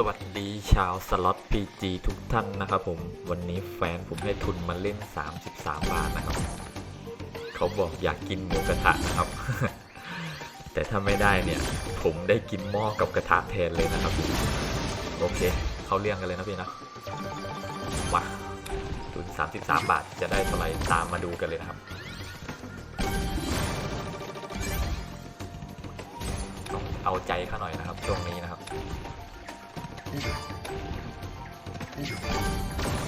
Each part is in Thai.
สวัสดีชาวสล็อต PG ทุกท่านนะครับผม วันนี้แฟนผมให้ทุนมาเล่น 33 บาทนะครับ เขาบอกอยากกินหมูกระทะนะครับ แต่ถ้าไม่ได้เนี่ย ผมได้กินหม้อกับกระทะแทนเลยนะครับ โอเค เขาเรียงกันเลยนะพี่นะมาทุน 33 บาทจะได้เท่าไหร่ตามมาดูกันเลยนะครับต้องเอาใจเขาหน่อยนะครับช่วงนี้นะครับ ส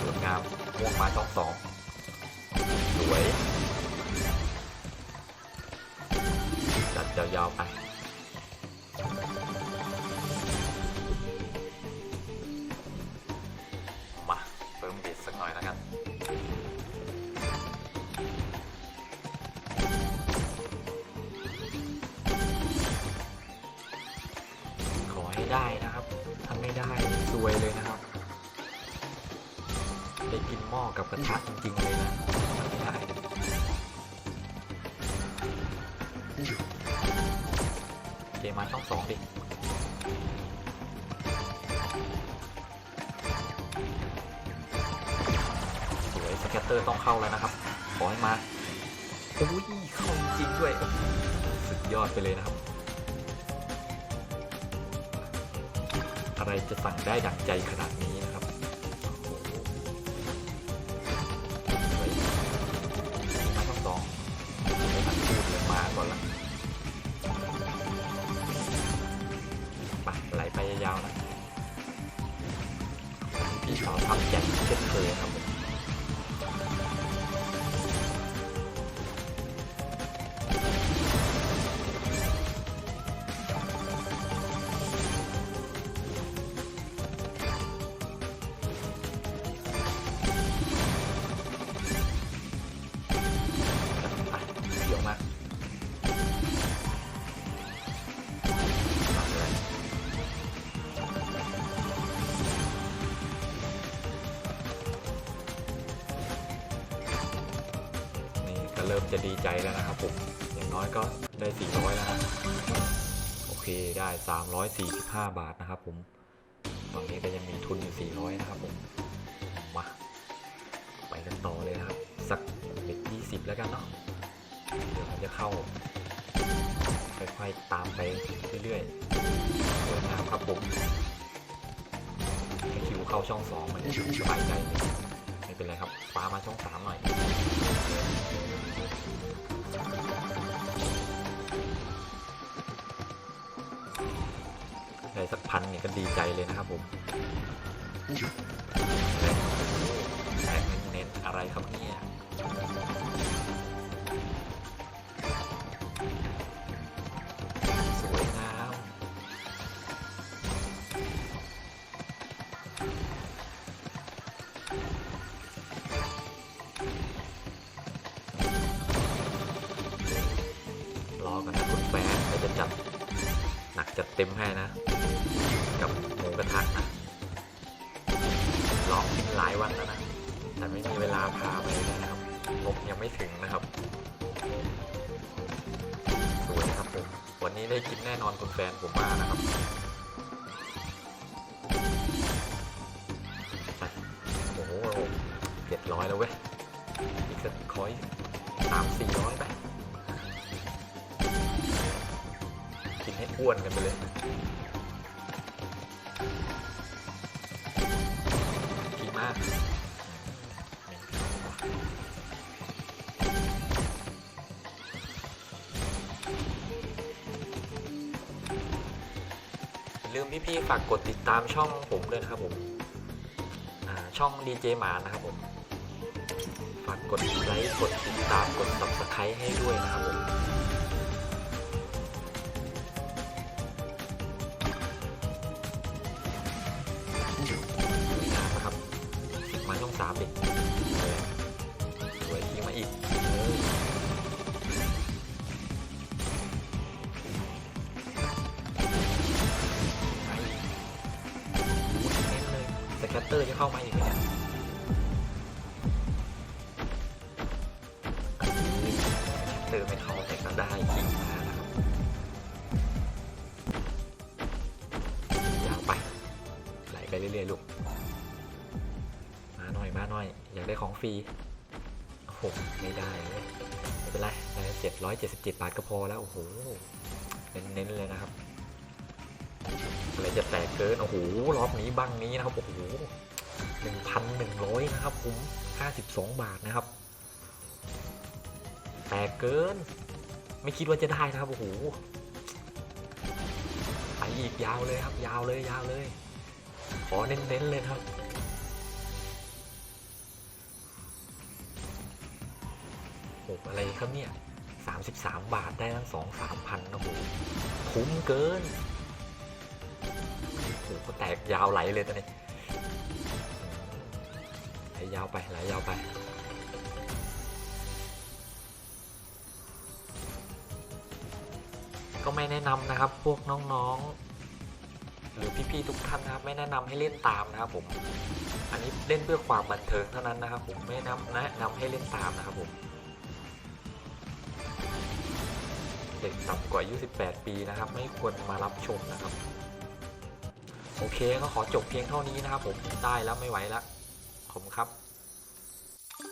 วยงามม่วงมาช่องสองสวยจัดยาวๆไปมาเพิ่มบิดสักหน่อยแล้วกัน กินหม้อกับกระทะจริงๆเลยนะไม่ได้เกมมาช่องสองดิสวยสแกตเตอร์ต้องเข้าแล้วนะครับ ขอให้มาโอ้ยเข้าจริงด้วย สุดยอดไปเลยนะครับ อะไรจะสั่งได้ดั่งใจขนาดนี้นะ จะดีใจแล้วนะครับผม อย่างน้อยก็ได้ 400 แล้วนะ โอเคได้ 345 บาทนะครับผม ตอนนี้ก็ยังมีทุนอยู่ 400 นะครับผม มา ไปกันต่อเลยนะครับ สักเบ็ด20 แล้วกันเนาะ เดี๋ยวมันจะเข้า ค่อยๆตามไปเรื่อยๆสวยงามครับผมคิวเข้าช่องสองมันสบายใจเลยไม่เป็นไรครับฟ้ามาช่องสามหน่อย สักพันเนี่ยก็ดีใจเลยนะครับผมแตกเน้นอะไรครับเนี่ยสวยงามรอกันนะคุณแฟนเราจะจัดหนักจัดเต็มให้นะ กับหมูกระทะนะลองกินหลายวันแล้วนะ แต่ไม่มีเวลาพาไปนะครับงบยังไม่ถึงนะครับสวยครับผมวันนี้ได้กินแน่นอนคุณแฟนผมมานะครับโอ้โหเจ็ดร้อยแล้วเว้ยอีกสักคอยสามสี่ร้อยไปกินให้อ้วนกันไปเลย ลืมพี่ๆฝากกดติดตามช่องผมด้วยนะครับผมช่องดีเจหมานะครับผมฝากกดไลค์กดติดตามกด subscribe ให้ด้วยนะครับผมสามนะครับมาช่องสามดิสวยทิ้งมาอีก กตเตอร์จะเข้ามาอีกไหมเนี่ยสแกตเตอร์ไม่เข้าแต่ก็ได้จริงมานะครับยาวไปไหลไปเรื่อยๆลูก มาหน่อยมาหน่อย อยากได้ของฟรีโอ้โหไม่ได้เลยไม่เป็นไรได้เจ็ดร้อยเจ็ดสิบเจ็ดบาทก็พอแล้ว โอ้โห เน้นๆเลยนะครับ อะไรจะแตกเกิน โอ้โห รอบนี้บังนี้นะครับ โอ้โหหนึ่งพันหนึ่งร้อยนะครับผมห้าสิบสองบาทนะครับ แตกเกิน ไม่คิดว่าจะได้นะครับ โอ้โห ไปอีกยาวเลยครับ ยาวเลย ยาวเลย ขอเน้นๆเลยครับโอ้โหอะไรครับเนี่ยสามสิบสามบาทได้ทั้งสองสามพันโอ้โหคุ้มเกิน แตกยาวไหลเลยตอนนี้ไหลยาวไปไหลยาวไปก็ไม่แนะนำนะครับพวกน้องๆ หรือพี่ๆทุกท่านนะครับ ไม่แนะนำให้เล่นตามนะครับผม อันนี้เล่นเพื่อความบันเทิงเท่านั้นนะครับผมไม่นำแนะนำให้เล่นตามนะครับผมเด็กต่ำกว่าอายุ18ปีนะครับ ไม่ควรมารับชมนะครับ โอเคก็ขอจบเพียงเท่านี้นะครับผมได้แล้วไม่ไหวแล้วผมครับ